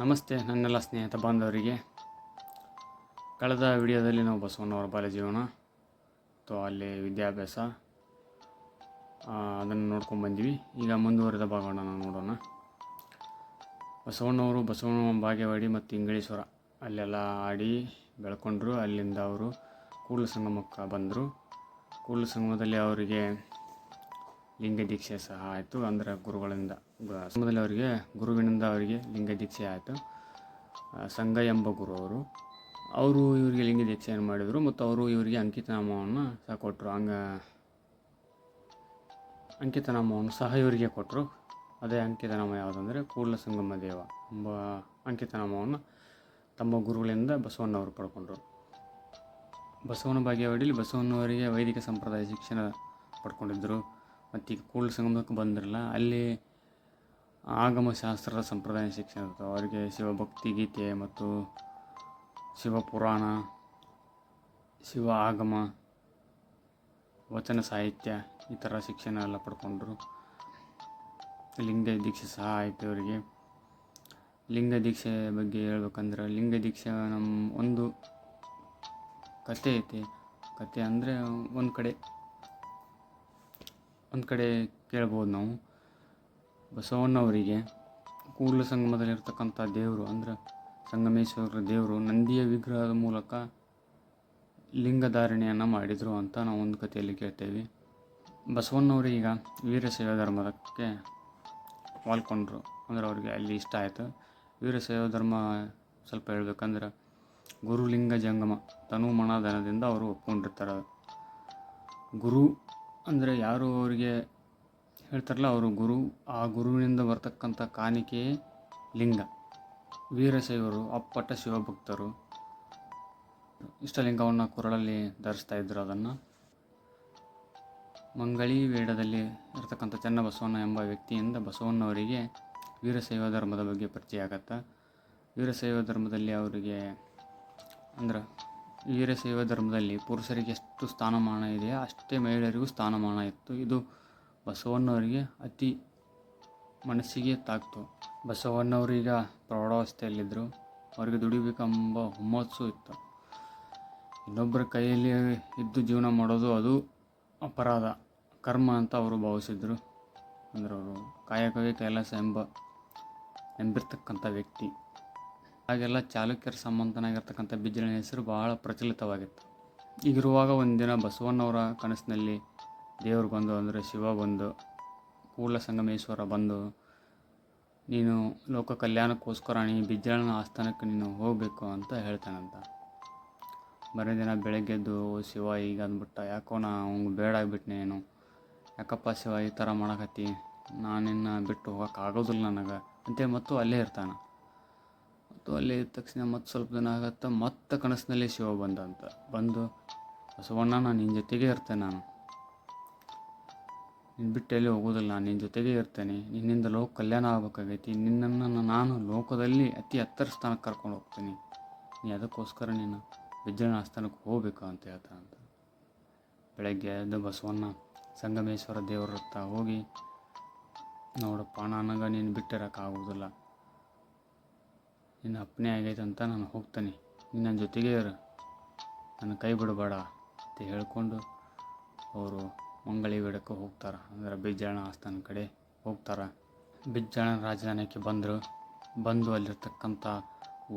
ನಮಸ್ತೆ ನನ್ನೆಲ್ಲ ಸ್ನೇಹಿತ ಬಾಂಧವರಿಗೆ. ಕಳೆದ ವಿಡಿಯೋದಲ್ಲಿ ನಾವು ಬಸವಣ್ಣವರ ಬಾಲ್ಯ ಜೀವನ ಅಥವಾ ಅಲ್ಲಿ ವಿದ್ಯಾಭ್ಯಾಸ ಅದನ್ನು ನೋಡ್ಕೊಂಡು ಬಂದ್ವಿ. ಈಗ ಮುಂದುವರೆದ ಭಾಗವನ್ನು ನಾವು ನೋಡೋಣ. ಬಸವಣ್ಣವರು ಬಸವಣ್ಣ ಭಾಗ್ಯವಾಡಿ ಮತ್ತು ಇಂಗಳೇಶ್ವರ ಅಲ್ಲೆಲ್ಲ ಆಡಿ ಬೆಳ್ಕೊಂಡ್ರು. ಅಲ್ಲಿಂದ ಅವರು ಕೂಡಲ ಸಂಗಮಕ್ಕೆ ಬಂದರು. ಕೂಡಲ ಸಂಗಮದಲ್ಲಿ ಅವರಿಗೆ ಲಿಂಗ ದೀಕ್ಷೆ ಸಹ ಆಯಿತು. ಅಂದರೆ ಗುರುಗಳಿಂದ ಸಮಯದಲ್ಲಿ ಅವರಿಗೆ ಗುರುವಿನಿಂದ ಅವರಿಗೆ ಲಿಂಗ ದೀಕ್ಷೆ ಆಯಿತು. ಸಂಘ ಎಂಬ ಗುರು ಅವರು. ಅವರು ಇವರಿಗೆ ಲಿಂಗ ದೀಕ್ಷೆಯನ್ನು ಮಾಡಿದರು, ಮತ್ತು ಅವರು ಇವರಿಗೆ ಅಂಕಿತನಾಮವನ್ನು ಸಹ ಕೊಟ್ಟರು ಹಂಗ ಅಂಕಿತನಾಮವನ್ನು ಸಹ ಇವರಿಗೆ ಕೊಟ್ಟರು ಅದೇ ಅಂಕಿತನಾಮ ಯಾವುದಂದರೆ ಕೂಡಲ ಸಂಗಮ ದೇವ ಎಂಬ ಅಂಕಿತನಾಮವನ್ನು ತಮ್ಮ ಗುರುಗಳಿಂದ ಬಸವಣ್ಣವರು ಪಡ್ಕೊಂಡ್ರು. ಬಸವನ ಬಾಗೇವಾಡಿಲಿ ಬಸವಣ್ಣವರಿಗೆ ವೈದಿಕ ಸಂಪ್ರದಾಯ ಶಿಕ್ಷಣ ಪಡ್ಕೊಂಡಿದ್ದರು. ಮತ್ತು ಈಗ ಕೂಡಲ ಸಂಗಮಕ್ಕೆ ಬಂದಿರಲ್ಲ, ಅಲ್ಲಿ ಆಗಮ ಶಾಸ್ತ್ರದ ಸಂಪ್ರದಾಯ ಶಿಕ್ಷಣ ಇರ್ತವೆ ಅವರಿಗೆ ಶಿವಭಕ್ತಿ ಗೀತೆ ಮತ್ತು ಶಿವಪುರಾಣ, ಶಿವ ಆಗಮ, ವಚನ ಸಾಹಿತ್ಯ ಈ ಥರ ಶಿಕ್ಷಣ ಎಲ್ಲ ಪಡ್ಕೊಂಡ್ರು. ಲಿಂಗ ದೀಕ್ಷೆ ಸಹ ಆಯಿತು ಅವರಿಗೆ ಲಿಂಗ ದೀಕ್ಷೆ ಬಗ್ಗೆ ಹೇಳ್ಬೇಕಂದ್ರೆ, ಲಿಂಗ ದೀಕ್ಷೆ ನಮ್ಮ ಒಂದು ಕತೆ ಐತಿ. ಕತೆ ಅಂದರೆ ಒಂದು ಕಡೆ ಒಂದು ಕಡೆ ಕೇಳ್ಬೋದು ನಾವು. ಬಸವಣ್ಣವರಿಗೆ ಕೂಡಲ ಸಂಗಮದಲ್ಲಿರ್ತಕ್ಕಂಥ ದೇವರು ಅಂದ್ರೆ ಸಂಗಮೇಶ್ವರ ದೇವರು ನಂದಿಯ ವಿಗ್ರಹದ ಮೂಲಕ ಲಿಂಗಧಾರಣೆಯನ್ನು ಮಾಡಿದರು ಅಂತ ನಾವು ಒಂದು ಕಥೆಯಲ್ಲಿ ಕೇಳ್ತೇವೆ. ಈಗ ವೀರಶೈವ ಧರ್ಮಕ್ಕೆ ವಾಲ್ಕೊಂಡ್ರು ಅಂದ್ರೆ ಅವ್ರಿಗೆ ಅಲ್ಲಿ ಇಷ್ಟ ಆಯಿತು. ವೀರಶೈವ ಧರ್ಮ ಸ್ವಲ್ಪ ಹೇಳ್ಬೇಕಂದ್ರೆ ಗುರುಲಿಂಗ ಜಂಗಮ ತನು ಮನಾಧನದಿಂದ ಅವರು ಒಪ್ಕೊಂಡಿರ್ತಾರೆ. ಗುರು ಅಂದರೆ ಯಾರು ಅವರಿಗೆ ಹೇಳ್ತಾರಲ್ಲ, ಅವರು ಗುರು, ಆ ಗುರುವಿನಿಂದ ಬರ್ತಕ್ಕಂಥ ಕಾಣಿಕೆಯೇ ಲಿಂಗ. ವೀರಶೈವರು, ಅಪ್ಪಟ ಶಿವಭಕ್ತರು. ಇಷ್ಟಲಿಂಗವನ್ನು ಕೊರಳಲ್ಲಿ ಧರಿಸ್ತಾ ಇದ್ದರು ಅದನ್ನು. ಮಂಗಳಿ ವೇಡದಲ್ಲಿ ಇರತಕ್ಕಂಥ ಚನ್ನಬಸವಣ್ಣ ಎಂಬ ವ್ಯಕ್ತಿಯಿಂದ ಬಸವಣ್ಣವರಿಗೆ ವೀರಶೈವ ಧರ್ಮದ ಬಗ್ಗೆ ಪರಿಚಯ ಆಗತ್ತೆ. ವೀರಶೈವ ಧರ್ಮದಲ್ಲಿ ಅವರಿಗೆ ಅಂದ್ರೆ ವೀರಶೈವ ಧರ್ಮದಲ್ಲಿ ಪುರುಷರಿಗೆ ಎಷ್ಟು ಸ್ಥಾನಮಾನ ಇದೆಯೋ? ಅಷ್ಟೇ ಮಹಿಳೆಯರಿಗೂ ಸ್ಥಾನಮಾನ ಇತ್ತು. ಇದು ಬಸವಣ್ಣವರಿಗೆ ಅತಿ ಮನಸ್ಸಿಗೆ ತಾಕ್ತು. ಬಸವಣ್ಣವರೀಗ ಪ್ರೌಢಾವಸ್ಥೆಯಲ್ಲಿದ್ದರು ಅವರಿಗೆ ದುಡಿಬೇಕೆಂಬ ಹುಮ್ಮಸ್ಸು ಇತ್ತು. ಇನ್ನೊಬ್ಬರ ಕೈಯಲ್ಲಿ ಇದ್ದು ಜೀವನ ಮಾಡೋದು ಅದು ಅಪರಾಧ. ಕರ್ಮ ಅಂತ ಅವರು ಭಾವಿಸಿದ್ರು. ಅಂದ್ರೆ ಅವರು ಕಾಯಕವೇ ಕೈಲಾಸ ಎಂಬ ಎಂಬಿರ್ತಕ್ಕಂಥ ವ್ಯಕ್ತಿ. ಹಾಗೆಲ್ಲ ಚಾಲುಕ್ಯರ ಸಂಬಂಧನಾಗಿರ್ತಕ್ಕಂಥ ಬಿಜ್ಜಳನ ಹೆಸರು ಬಹಳ ಪ್ರಚಲಿತವಾಗಿತ್ತು. ಈಗಿರುವಾಗ ಒಂದಿನ ಬಸವಣ್ಣವರ ಕನಸಿನಲ್ಲಿ ದೇವರು ಬಂದು ಅಂದರೆ ಶಿವ ಬಂದು, ಕೂಡಲ ಸಂಗಮೇಶ್ವರ ಬಂದು, ನೀನು ಲೋಕ ಕಲ್ಯಾಣಕ್ಕೋಸ್ಕರ ನೀ ಬಿಜ್ಜಳನ ಆಸ್ಥಾನಕ್ಕೆ ನೀನು ಹೋಗಬೇಕು ಅಂತ ಹೇಳ್ತಾನಂತ. ಮರುದಿನ ಬೆಳಗ್ಗೆದ್ದು "ಓ ಶಿವ ಈಗ ಅಂದ್ಬಿಟ್ಟ, ಯಾಕೋ ನಾ ಅವ್ನಿಗೆ ಬೇಡ ಆಗ್ಬಿಟ್ನೆ ಏನು? ಯಾಕಪ್ಪ ಶಿವ ಈ ಥರ ಮಾಡಕತ್ತಿ? ನಾನಿನ್ನ ಬಿಟ್ಟು ಹೋಗೋಕ್ಕಾಗೋದಿಲ್ಲ ನನಗೆ. ಅಂತೇಳಿ ಮತ್ತು ಅಲ್ಲೇ ಇರ್ತಾನೆ. ಮತ್ತು ಅಲ್ಲಿ ತಕ್ಷಣ ಮತ್ತೆ ಸ್ವಲ್ಪ ದಿನ ಆಗತ್ತೆ, ಮತ್ತೆ ಕನಸಿನಲ್ಲಿ ಶಿವ ಬಂದ ಅಂತ ಬಂದು ಬಸವಣ್ಣ ನಾನು ನಿನ್ನ ಜೊತೆಗೆ ಇರ್ತೇನೆ ನಾನು. ನಿನ್ನ ಬಿಟ್ಟು ಎಲ್ಲಿ ಹೋಗೋದಿಲ್ಲ ನಾನು ನಿನ್ನ ಜೊತೆಗೆ ಇರ್ತೇನೆ. ನಿನ್ನಿಂದ ಲೋಕ ಕಲ್ಯಾಣ ಆಗ್ಬೇಕಾಗೈತಿ. ನಿನ್ನನ್ನು ನಾನು ಲೋಕದಲ್ಲಿ ಅತಿ ಎತ್ತರ ಸ್ಥಾನಕ್ಕೆ ಕರ್ಕೊಂಡು ಹೋಗ್ತೀನಿ. ನೀ ಅದಕ್ಕೋಸ್ಕರ ನೀನು ವಿಜ್ಞಾನ ಆಸ್ಥಾನಕ್ಕೆ ಹೋಗ್ಬೇಕು ಅಂತ ಹೇಳ್ತಾನಂತ ಬೆಳಗ್ಗೆ ಎದ್ದು ಬಸವಣ್ಣ, ಸಂಗಮೇಶ್ವರ ದೇವರ ಹತ್ರ ಹೋಗಿ, ನೋಡಪ್ಪ, ನನಗೆ ನೀನು ಬಿಟ್ಟಿರೋಕ್ಕಾಗೋದಿಲ್ಲ. ನಿನ್ನ ಅಪ್ಪನೇ ಆಗೈತೆ ಅಂತ ನಾನು ಹೋಗ್ತೇನೆ. ನೀನು ನನ್ನ ಜೊತೆಗೇ ಇರು. ನನ್ನ ಕೈ ಬಿಡಬೇಡ ಅಂತ ಹೇಳಿಕೊಂಡು ಅವರು ಮಂಗಳಿ ಬೇಡಕ್ಕೆ ಹೋಗ್ತಾರೆ. ಅಂದರೆ ಬಿಜ್ಜಾಣ ಆಸ್ಥಾನ ಕಡೆ ಹೋಗ್ತಾರೆ. ಬಿಜ್ಜಾಣ ರಾಜಧಾನಿಗೆ ಬಂದರು. ಬಂದು ಅಲ್ಲಿರ್ತಕ್ಕಂಥ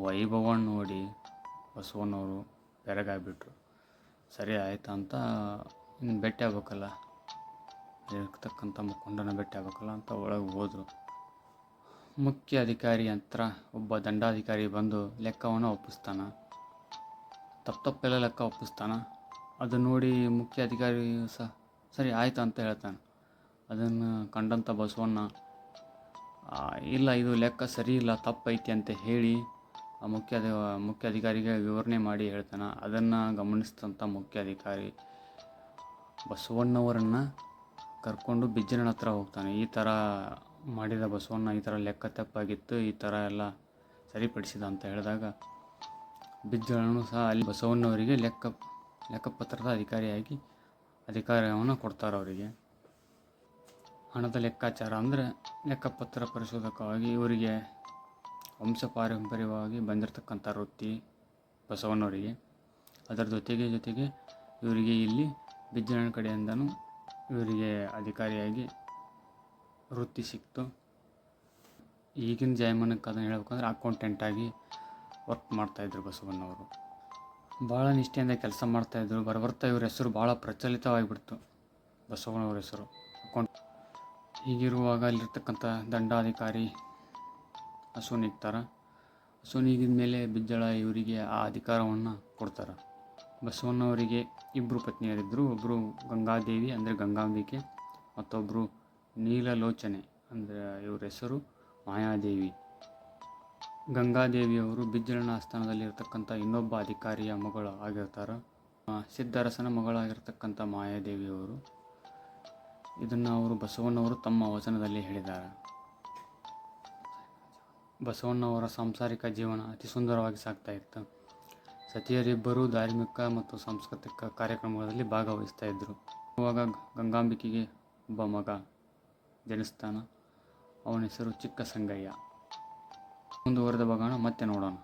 ವೈಭವವನ್ನು ನೋಡಿ ಬಸವನವರು ಬೆರಗಾಗ್ಬಿಟ್ರು. ಸರಿ ಆಯ್ತಾ ಅಂತ ಇನ್ನು ಭೇಟಿ ಆಗ್ಬೇಕಲ್ಲ? ಇರ್ತಕ್ಕಂಥ ಮುಖಂಡನ ಭೇಟಿ ಆಗ್ಬೇಕಲ್ಲ ಅಂತ ಒಳಗೆ ಹೋದರು. ಮುಖ್ಯ ಅಧಿಕಾರಿ ಹತ್ರ ಒಬ್ಬ ದಂಡಾಧಿಕಾರಿ ಬಂದು ಲೆಕ್ಕವನ್ನು ಒಪ್ಪಿಸ್ತಾನೆ. ತಪ್ಪು ತಪ್ಪೆಲ್ಲ ಲೆಕ್ಕ ಒಪ್ಪಿಸ್ತಾನೆ. ಅದು ನೋಡಿ ಮುಖ್ಯ ಅಧಿಕಾರಿ ಸಹ ಸರಿ ಆಯಿತು ಅಂತ ಹೇಳ್ತಾನೆ. ಅದನ್ನು ಕಂಡಂಥ ಬಸವಣ್ಣ ಇಲ್ಲ ಇದು ಲೆಕ್ಕ ಸರಿ ಇಲ್ಲ, ತಪ್ಪೈತಿ ಅಂತ ಹೇಳಿ ಆ ಮುಖ್ಯ ಮುಖ್ಯ ಅಧಿಕಾರಿಗೆ ವಿವರಣೆ ಮಾಡಿ ಹೇಳ್ತಾನೆ. ಅದನ್ನು ಗಮನಿಸಿದಂಥ ಮುಖ್ಯ ಅಧಿಕಾರಿ ಬಸವಣ್ಣವರನ್ನು ಕರ್ಕೊಂಡು ಬಿಜ್ಜನ ಹತ್ರ ಹೋಗ್ತಾನೆ. ಈ ಥರ ಮಾಡಿದ ಬಸವಣ್ಣ ಈ ಥರ ಲೆಕ್ಕ ತಪ್ಪಾಗಿತ್ತು, ಈ ಥರ ಎಲ್ಲ ಸರಿಪಡಿಸಿದ ಅಂತ ಹೇಳಿದಾಗ ಬಿದ್ದಳನು ಸಹ ಅಲ್ಲಿ ಬಸವಣ್ಣವರಿಗೆ ಲೆಕ್ಕ, ಲೆಕ್ಕಪತ್ರದ ಅಧಿಕಾರಿಯಾಗಿ ಅಧಿಕಾರವನ್ನು ಕೊಡ್ತಾರೆ ಅವರಿಗೆ. ಹಣದ ಲೆಕ್ಕಾಚಾರ ಅಂದರೆ ಲೆಕ್ಕಪತ್ರ ಪರಿಶೋಧಕವಾಗಿ ಇವರಿಗೆ ವಂಶ ಪಾರಂಪರ್ಯವಾಗಿ ಬಂದಿರತಕ್ಕಂಥ ವೃತ್ತಿ ಬಸವಣ್ಣವರಿಗೆ. ಅದರ ಜೊತೆಗೆ ಜೊತೆಗೆ ಇವರಿಗೆ ಇಲ್ಲಿ ಬಿಜ್ಜಳನ ಕಡೆಯಿಂದನೂ ಇವರಿಗೆ ಅಧಿಕಾರಿಯಾಗಿ ವೃತ್ತಿ ಸಿಕ್ತು. ಈಗಿನ ಜಾಯಮಾನಕ್ಕೆ ಅದನ್ನು ಹೇಳ್ಬೇಕಂದ್ರೆ ಅಕೌಂಟೆಂಟಾಗಿ ವರ್ಕ್ ಮಾಡ್ತಾಯಿದ್ರು ಬಸವಣ್ಣವರು. ಭಾಳ ನಿಷ್ಠೆಯಿಂದ ಕೆಲಸ ಮಾಡ್ತಾಯಿದ್ರು ಬರಬರ್ತಾ ಇವ್ರ ಹೆಸರು ಭಾಳ ಪ್ರಚಲಿತವಾಗಿಬಿಡ್ತು ಬಸವಣ್ಣವ್ರ ಹೆಸರು. ಅಕೌಂಟ್ ಹೀಗಿರುವಾಗ ಅಲ್ಲಿರ್ತಕ್ಕಂಥ ದಂಡಾಧಿಕಾರಿ ಹಸು ಹಸುನಿಗಿದ ಹಸು ನೀಗಿದ ಮೇಲೆ ಬಿಜ್ಜಳ ಇವರಿಗೆ ಆ ಅಧಿಕಾರವನ್ನು ಕೊಡ್ತಾರೆ. ಬಸವಣ್ಣವರಿಗೆ ಇಬ್ಬರು ಪತ್ನಿಯರಿದ್ದರು ಒಬ್ಬರು ಗಂಗಾದೇವಿ ಅಂದರೆ ಗಂಗಾಂಬಿಕೆ ಮತ್ತೊಬ್ಬರು ನೀಲಲೋಚನೆ ಅಂದರೆ ಇವ್ರ ಹೆಸರು ಮಾಯಾದೇವಿ. ಗಂಗಾದೇವಿಯವರು ಬಿಜ್ಜಳನ ಆಸ್ಥಾನದಲ್ಲಿ ಇರತಕ್ಕಂಥ ಇನ್ನೊಬ್ಬ ಅಧಿಕಾರಿಯ ಮಗಳು ಆಗಿರ್ತಾರೆ. ಸಿದ್ದರಸನ ಮಗಳಾಗಿರ್ತಕ್ಕಂಥ ಮಾಯಾದೇವಿಯವರು. ಇದನ್ನು ಅವರು ಬಸವಣ್ಣವರು ತಮ್ಮ ವಚನದಲ್ಲಿ ಹೇಳಿದ್ದಾರೆ. ಬಸವಣ್ಣವರ ಸಾಂಸಾರಿಕ ಜೀವನ ಅತಿ ಸುಂದರವಾಗಿ ಸಾಗ್ತಾ ಇತ್ತು. ಸತಿಯರಿಬ್ಬರೂ ಧಾರ್ಮಿಕ ಮತ್ತು ಸಾಂಸ್ಕೃತಿಕ ಕಾರ್ಯಕ್ರಮಗಳಲ್ಲಿ ಭಾಗವಹಿಸ್ತಾ ಇದ್ದರು ಆವಾಗ ಗಂಗಾಂಬಿಕೆಗೆ ಒಬ್ಬ ಮಗ. ಜನಿಸ್ತಾನ. ಅವನ ಹೆಸರು ಚಿಕ್ಕ ಸಂಗಯ್ಯ ಮುಂದುವರೆದ ಭಾಗನ ಮತ್ತೆ ನೋಡೋಣ.